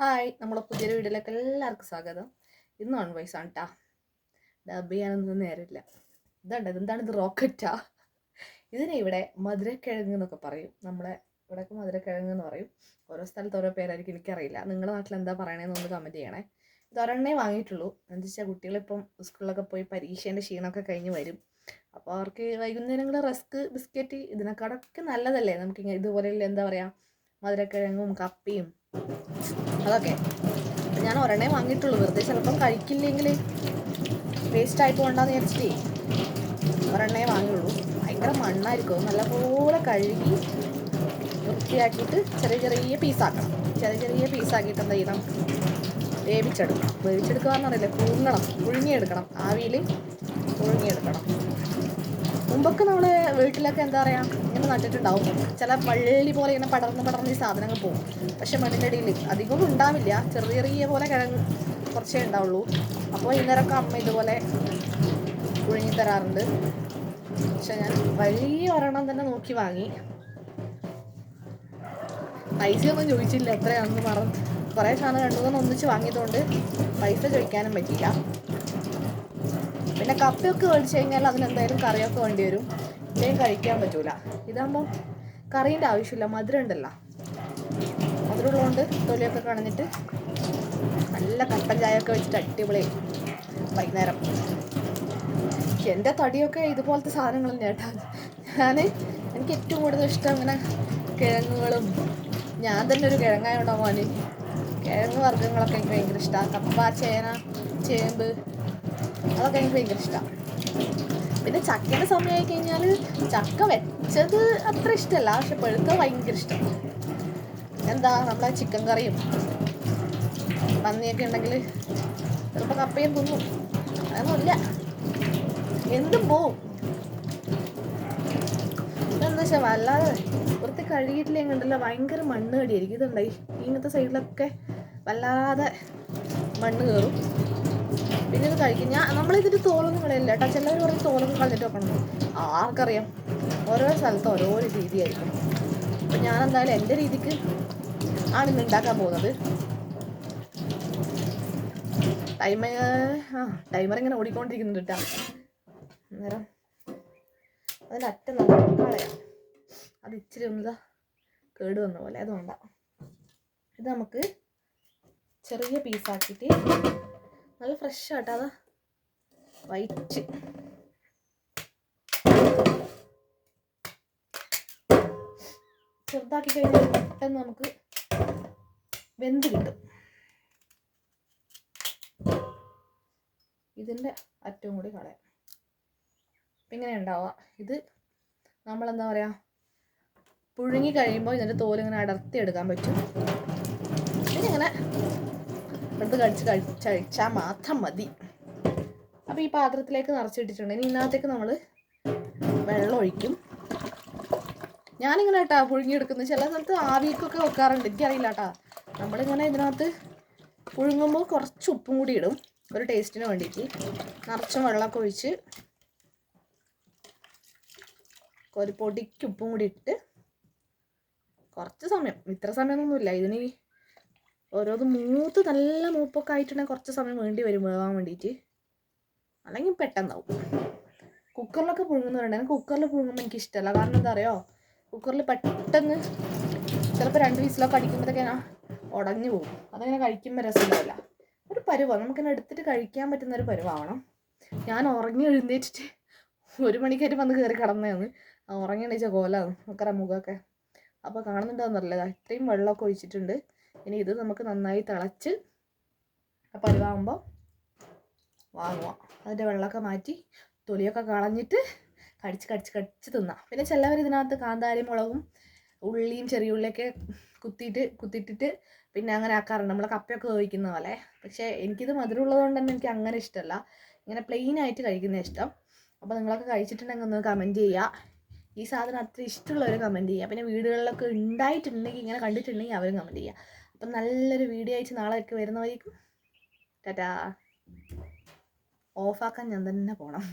Hi നമ്മളെ പുതിയൊരു വീഡിയോയിലേക്ക് എല്ലാവർക്കും സ്വാഗതം. ഇന്ന് നോൺ വോയിസ് ആണ് കേട്ടാ ഡബ് ചെയ്യാനൊന്നും നേരമില്ല. ഇതുണ്ട് ഇതെന്താണ്? ഇത് റോക്കറ്റാ ഇതിനെ ഇവിടെ മധുരക്കിഴങ്ങ് എന്നൊക്കെ പറയും. നമ്മളെ ഇവിടെയൊക്കെ മധുരക്കിഴങ്ങ് എന്ന് പറയും. ഓരോ സ്ഥലത്ത് ഓരോ പേരായിരിക്കും. എനിക്കറിയില്ല. നിങ്ങളുടെ നാട്ടിൽ എന്താ പറയണേന്ന് ഒന്ന് കമന്റ് ചെയ്യണേ. ഇത് ഒരെണ്ണേ വാങ്ങിയിട്ടുള്ളൂ. എന്താ വെച്ചാൽ കുട്ടികളിപ്പം സ്കൂളിലൊക്കെ പോയി പരീക്ഷേന്റെ ക്ഷീണമൊക്കെ കഴിഞ്ഞ് വരും. അപ്പോൾ അവർക്ക് വൈകുന്നേരങ്ങളിൽ റസ്ക് ബിസ്ക്കറ്റ് ഇതിനെക്കാടൊക്കെ നല്ലതല്ലേ? നമുക്ക് ഇതുപോലെയുള്ള എന്താ പറയുക മധുരക്കിഴങ്ങും കപ്പയും അതൊക്കെ. ഞാൻ ഒരെണ്ണേ വാങ്ങിയിട്ടുള്ളൂ. വെറുതെ ചിലപ്പം കഴിക്കില്ലെങ്കിൽ വേസ്റ്റ് ആയി പോകണ്ടെന്ന് വിചാരിച്ചിട്ടേ. ഒരെണ്ണേ വാങ്ങിയുള്ളൂ. ഭയങ്കര മണ്ണായിരിക്കും. നല്ലപോലെ കഴുകി വൃത്തിയാക്കിയിട്ട് ചെറിയ ചെറിയ പീസാക്കണം ചെറിയ ചെറിയ പീസാക്കിയിട്ട് എന്താ ചെയ്യണം? വേവിച്ചെടുക്കണം. വേവിച്ചെടുക്കുക എന്നറിയില്ല പുഴുങ്ങണം. പുഴുങ്ങിയെടുക്കണം. ആവിയിൽ പുഴുങ്ങിയെടുക്കണം. മുമ്പൊക്കെ നമ്മൾ വീട്ടിലൊക്കെ എന്താ പറയുക ഇങ്ങനെ നട്ടിട്ടുണ്ടാവും. ചില വള്ളി പോലെ ഇങ്ങനെ പടർന്ന് പടർന്ന് ഈ സാധനങ്ങൾ പോകും. പക്ഷെ മണ്ണിന്റെ അടിയിൽ അധികവും ഉണ്ടാവില്ല. ചെറിയ ചെറിയ പോലെ കിഴങ്ങ് കുറച്ചേ ഉണ്ടാവുള്ളൂ. അപ്പോൾ ഇന്നേരമൊക്കെ അമ്മ ഇതുപോലെ പുഴുങ്ങി തരാറുണ്ട്. പക്ഷെ ഞാൻ വലിയ ഒരെണ്ണം തന്നെ നോക്കി വാങ്ങി. പൈസയൊന്നും ചോദിച്ചില്ല എത്രയാണെന്ന് മറന്ന്. കുറേ സാധനം രണ്ടു മൂന്ന് ഒന്നിച്ച് വാങ്ങിയതുകൊണ്ട് പൈസ ചോദിക്കാനും പറ്റില്ല പിന്നെ കപ്പയൊക്കെ മേടിച്ചു കഴിഞ്ഞാൽ അതിനെന്തായാലും കറിയൊക്കെ വേണ്ടി വരും. ഇത്രയും കഴിക്കാൻ പറ്റൂല. ഇതാകുമ്പോൾ കറീന്റെ ആവശ്യമില്ല മധുരം ഉണ്ടല്ലോ. മധുരമുള്ളതുകൊണ്ട് തൊലിയൊക്കെ കളഞ്ഞിട്ട് നല്ല കട്ടൻ ഒക്കെ വെച്ചിട്ട് അടിപൊളി വൈകുന്നേരം. എന്റെ തടിയൊക്കെ ഇതുപോലത്തെ സാധനങ്ങൾ ചേട്ടാ ഞാൻ എനിക്ക് ഏറ്റവും കൂടുതൽ ഇഷ്ടം ഇങ്ങനെ കിഴങ്ങുകളും. ഞാൻ തന്നെ ഒരു കിഴങ്ങായോണ്ടാ ഉണ്ടാവാൻ കിഴങ്ങ് വർഗങ്ങളൊക്കെ എനിക്ക് ഭയങ്കര ഇഷ്ടമാണ് കപ്പ ചേന ചേമ്പ് അതൊക്കെ എനിക്ക് ഭയങ്കര ഇഷ്ടമാണ് പിന്നെ ചക്കയുടെ സമയമായി കഴിഞ്ഞാൽ ചക്ക വെച്ചത് അത്ര ഇഷ്ടമല്ല പക്ഷെ പഴുത്ത ഭയങ്കര ഇഷ്ടം. എന്താ നമ്മളെ ചിക്കൻ കറിയും പന്നിയൊക്കെ ഉണ്ടെങ്കിൽ ചിലപ്പോൾ കപ്പയും തിന്നും. അതൊന്നുമില്ല എന്തും പോവും. എന്താ വെച്ചാൽ വല്ലാതെ വൃത്തി കഴുകിയിട്ടില്ല ഉണ്ടല്ലോ ഭയങ്കര മണ്ണ് കടിയായിരിക്കും. ഇതുണ്ടായി ഇങ്ങനത്തെ സൈഡിലൊക്കെ വല്ലാതെ മണ്ണ് കയറും പിന്നെ ഇത് കഴിക്കും. ഞാൻ നമ്മളിതിന്റെ തോലൊന്നും കളയില്ല കേട്ടോ. ചിലവർ പറഞ്ഞ് തോലൊക്കെ കളഞ്ഞിട്ട് വെക്കണം ആർക്കറിയാം. ഓരോ സ്ഥലത്ത് ഓരോ രീതിയായിരിക്കും. അപ്പം ഞാൻ എന്തായാലും എന്റെ രീതിക്ക് ആണ് ഇന്ന് ഉണ്ടാക്കാൻ പോകുന്നത്. ടൈമ ആ ടൈമർ ഇങ്ങനെ ഓടിക്കൊണ്ടിരിക്കുന്നുണ്ട് കേട്ടോ. അന്നേരം അതിന്റെ അറ്റം നമുക്ക് കളയാം അത് ഇച്ചിരി ഒന്ന് കേട് വന്ന പോലെ. അതുകൊണ്ടാണ് ഇത് നമുക്ക് ചെറിയ പീസാക്കിയിട്ട് നല്ല ഫ്രഷ് ആട്ടോ അതാ. വൈറ്റ് ചെറുതാക്കി കഴിഞ്ഞാൽ പെട്ടെന്ന് നമുക്ക് വെന്ത് കിട്ടും. ഇതിന്റെ അറ്റവും കൂടി കളയാം. അപ്പം ഇങ്ങനെ ഉണ്ടാവുക ഇത് നമ്മളെന്താ പറയുക പുഴുങ്ങി കഴിയുമ്പോൾ ഇതിന്റെ തോലിങ്ങനെ അടർത്തി എടുക്കാൻ പറ്റും. പിന്നെ ഇങ്ങനെ എടുത്ത് കഴിച്ച് കഴിച്ചാൽ മാത്രം മതി. അപ്പോൾ ഈ പാത്രത്തിലേക്ക് നിറച്ചിട്ടിട്ടുണ്ട്. ഇനി ഇന്നത്തേക്ക് നമ്മൾ വെള്ളം ഒഴിക്കും. ഞാനിങ്ങനെ കേട്ടാ പുഴുങ്ങിയെടുക്കുന്നത്. ചില സ്ഥലത്ത് ആവിക്കൊക്കെ വെക്കാറുണ്ട്. എനിക്കറിയില്ല കേട്ടാ നമ്മളിങ്ങനെ ഇതിനകത്ത് പുഴുങ്ങുമ്പോൾ കുറച്ച് ഉപ്പും കൂടി ഇടും. ഒരു ടേസ്റ്റിന് വേണ്ടിയിട്ട്. നിറച്ചും വെള്ളമൊക്കെ ഒഴിച്ച് ഒരു പൊടിക്ക് ഉപ്പും കൂടി ഇട്ട് കുറച്ച് സമയം. ഇത്ര സമയമൊന്നുമില്ല. ഇതിന് ഓരോന്ന് മൂത്ത് നല്ല മൂപ്പൊക്കെ ആയിട്ടുണ്ടെങ്കിൽ കുറച്ച് സമയം വേണ്ടി വരും വേവാൻ വേണ്ടിയിട്ട് അല്ലെങ്കിൽ പെട്ടെന്നാവും. കുക്കറിലൊക്കെ പുഴുങ്ങുന്നവരുണ്ട്. കുക്കറിൽ പുഴുങ്ങുമ്പോൾ എനിക്ക് ഇഷ്ടമല്ല കാരണം എന്താ അറിയോ കുക്കറിൽ പെട്ടെന്ന് ചിലപ്പോൾ രണ്ട് വീസിലൊക്കെ ഞാൻ ഉടഞ്ഞു പോകും. അതങ്ങനെ കഴിക്കുമ്പോൾ രസമുണ്ടാവില്ല. ഒരു പരുവാണ് നമുക്കിങ്ങനെ എടുത്തിട്ട് കഴിക്കാൻ പറ്റുന്ന ഒരു പരുവാവണം. ഞാൻ ഉറങ്ങി എഴുന്നേറ്റിട്ട് ഒരു മണിക്കായിട്ട് വന്ന് കയറി കിടന്നതാണ് ഉറങ്ങി എണീച്ച കോലാണ് നമുക്കറിയാം മുഖമൊക്കെ. അപ്പോൾ കാണുന്നുണ്ടോയെന്നറിയില്ല ഇത്രയും വെള്ളമൊക്കെ ഒഴിച്ചിട്ടുണ്ട്. ഇനി ഇത് നമുക്ക് നന്നായി തിളച്ച് പരുവാകുമ്പോൾ വാങ്ങുക അതിന്റെ വെള്ളമൊക്കെ മാറ്റി തൊലിയൊക്കെ കളഞ്ഞിട്ട് കടിച്ച് കടിച്ച് കടിച്ച് തിന്നാം. പിന്നെ ചിലവർ ഇതിനകത്ത് കാന്താരി മുളകും ഉള്ളിയും ചെറിയ ഉള്ളിയൊക്കെ കുത്തിയിട്ട് കുത്തിയിട്ടിട്ട് പിന്നെ അങ്ങനെ ആക്കാറുണ്ട്. നമ്മൾ കപ്പയൊക്കെ കഴിക്കുന്ന പോലെ. പക്ഷേ എനിക്കിത് മധുരമുള്ളത് കൊണ്ട് തന്നെ എനിക്ക് അങ്ങനെ ഇഷ്ടമല്ല. ഇങ്ങനെ പ്ലെയിൻ ആയിട്ട് കഴിക്കുന്ന ഇഷ്ടം. അപ്പോൾ നിങ്ങളൊക്കെ കഴിച്ചിട്ടുണ്ടെങ്കിൽ ഒന്ന് കമന്റ് ചെയ്യുക ഈ സാധനം അത്ര ഇഷ്ടമുള്ളവർ കമന്റ് ചെയ്യുക പിന്നെ വീടുകളിലൊക്കെ ഉണ്ടായിട്ടുണ്ടെങ്കിൽ ഇങ്ങനെ കണ്ടിട്ടുണ്ടെങ്കിൽ അവരും കമന്റ് ചെയ്യുക അപ്പം നല്ലൊരു വീഡിയോ അയച്ച് നാളെയൊക്കെ വരുന്നവരേക്കും ടാറ്റാ. ഓഫാക്കാൻ ഞാൻ തന്നെ പോകണം